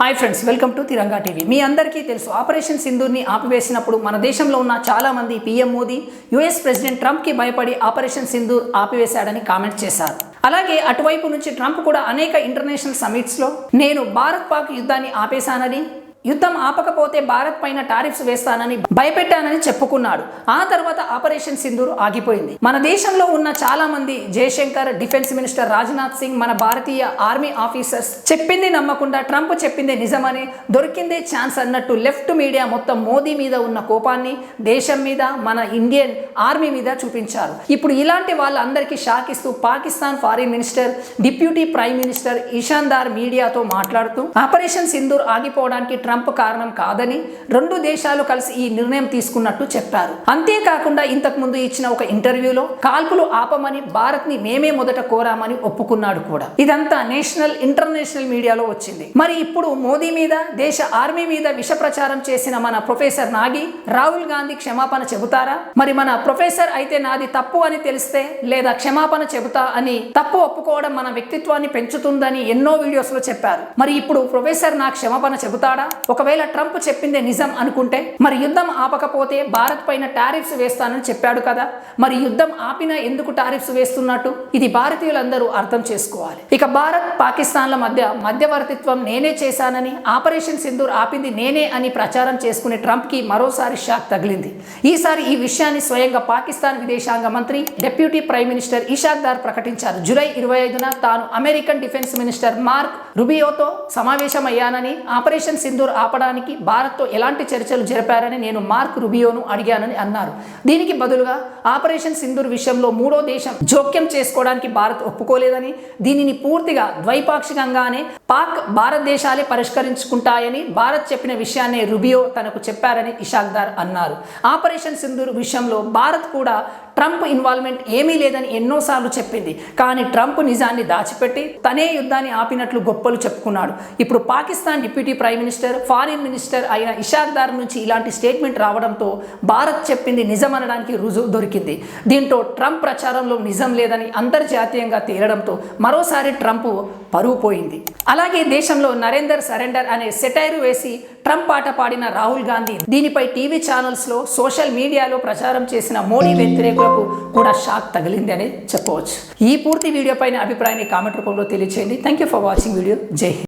Hi friends welcome to Tiranga TV. మీ అందరికీ తెలుసు operation సింధూర్ని ఆపివేసినప్పుడు మన దేశంలో ఉన్న చాలా మంది పీఎం మోదీ యుఎస్ ప్రెసిడెంట్ ట్రంప్కి భయపడి ఆపరేషన్ సింధూర్ ఆపివేశాడని కామెంట్ చేశారు. అలాగే అటువైపు నుంచి ట్రంప్ కూడా అనేక ఇంటర్నేషనల్ సమిట్స్లో నేను భారత్ పాక్ యుద్ధాన్ని ఆపేశానని యుద్ధం ఆపకపోతే భారత్ పైన టారిఫ్స్ వేస్తానని భయపెట్టానని చెప్పుకున్నాడు. ఆ తర్వాత ఆపరేషన్ సింధూర్ ఆగిపోయింది. మన దేశంలో ఉన్న చాలా మంది జయశంకర్ డిఫెన్స్ మినిస్టర్ రాజ్నాథ్ సింగ్ మన భారతీయ ఆర్మీ ఆఫీసర్స్ చెప్పింది నమ్మకుండా ట్రంప్ చెప్పిందే నిజమని దొరికిందే ఛాన్స్ అన్నట్టు లెఫ్ట్ మీడియా మొత్తం మోదీ మీద ఉన్న కోపాన్ని దేశం మీద మన ఇండియన్ ఆర్మీ మీద చూపించారు. ఇప్పుడు ఇలాంటి వాళ్ళందరికీ షాక్ ఇస్తూ Pakistan foreign minister deputy prime minister ఇషాందార్ మీడియాతో మాట్లాడుతూ ఆపరేషన్ సింధూర్ ఆగిపోవడానికి ట్రంప్ కారణం కాదని రెండు దేశాలు కలిసి ఈ నిర్ణయం తీసుకున్నట్టు చెప్పారు. అంతేకాకుండా ఇంతకు ముందు ఇచ్చిన ఒక ఇంటర్వ్యూలో కాల్పులు ఆపమని భారత్ని మేమే మొదట కోరామని ఒప్పుకున్నాడు కూడా. ఇదంతా నేషనల్ ఇంటర్నేషనల్ మీడియాలో వచ్చింది. మరి ఇప్పుడు మోదీ మీద దేశ ఆర్మీ మీద విష ప్రచారం చేసిన మన ప్రొఫెసర్ నాగి రాహుల్ గాంధీ క్షమాపణ చెబుతారా? మరి మన ప్రొఫెసర్ అయితే నాది తప్పు అని తెలిస్తే లేదా క్షమాపణ చెబుతా అని తప్పు ఒప్పుకోవడం మన వ్యక్తిత్వాన్ని పెంచుతుందని ఎన్నో వీడియోస్లో చెప్పారు. మరి ఇప్పుడు ప్రొఫెసర్ నా క్షమాపణ చెబుతాడా? ఒకవేళ ట్రంప్ చెప్పిందే నిజం అనుకుంటే మరి యుద్ధం ఆపకపోతే భారత్ పైన టారిఫ్స్ వేస్తానని చెప్పాడు కదా. మరి యుద్ధం ఆపినా ఎందుకు టారిఫ్స్ వేస్తున్నట్టు? ఇది భారతీయులందరూ అర్థం చేసుకోవాలి. ఇక భారత్ పాకిస్తాన్ల మధ్య మధ్యవర్తిత్వం నేనే చేశానని ఆపరేషన్ సింధూర్ ఆపింది నేనే అని ప్రచారం చేసుకునే ట్రంప్కి మరోసారి షాక్ తగిలింది. ఈసారి ఈ విషయాన్ని స్వయంగా పాకిస్తాన్ విదేశాంగ మంత్రి deputy prime minister Ishaq Dar ప్రకటించారు. జూలై ఇరవై ఐదున తాను అమెరికన్ డిఫెన్స్ మినిస్టర్ మార్క్ రుబియోతో సమావేశమయ్యానని ఆపరేషన్ సింధూర్ ఆపడానికి భారత్తో ఎలాంటి చర్చలు జరిపారని నేను మార్క్ రుబియోను అడిగానని అన్నారు. దీనికి బదులుగా ఆపరేషన్ సింధూర్ విషయంలో మూడో దేశం జోక్యం చేసుకోవడానికి భారత్ ఒప్పుకోలేదని దీనిని పూర్తిగా ద్వైపాక్షికంగానే పాక్ భారతదేశాలే పరిష్కరించుకుంటాయని భారత్ చెప్పిన విషయాన్ని రుబియో తనకు చెప్పారని ఇషాక్దార్ అన్నారు. ఆపరేషన్ సింధూర్ విషయంలో భారత్ కూడా ట్రంప్ ఇన్వాల్వ్మెంట్ ఏమీ లేదని ఎన్నోసార్లు చెప్పింది. కానీ ట్రంప్ నిజాన్ని దాచిపెట్టి తనే యుద్ధాన్ని ఆపినట్లు గొప్పలు చెప్పుకున్నాడు. ఇప్పుడు Pakistan deputy prime minister foreign minister అయిన ఇషాక్ దార్ నుంచి ఇలాంటి స్టేట్మెంట్ రావడంతో భారత్ చెప్పింది నిజమనడానికి రుజువు దొరికింది. దీంతో ట్రంప్ ప్రచారంలో నిజం లేదని అంతర్జాతీయంగా తేలడంతో మరోసారి ట్రంప్ పరువు పోయింది. అలాగే దేశంలో నరేందర్ సరెండర్ అనే సెటైర్ వేసి ట్రంప్ పాట పాడిన రాహుల్ గాంధీ దీనిపై టీవీ ఛానల్స్లో సోషల్ మీడియాలో ప్రచారం చేసిన మోడీ వ్యతిరేకులకు కూడా షాక్ తగిలింది అని చెప్పవచ్చు. ఈ పూర్తి వీడియో పైన అభిప్రాయాన్ని కామెంట్ రూపంలో తెలియచేయండి. Thank you for watching video. Jai Hind.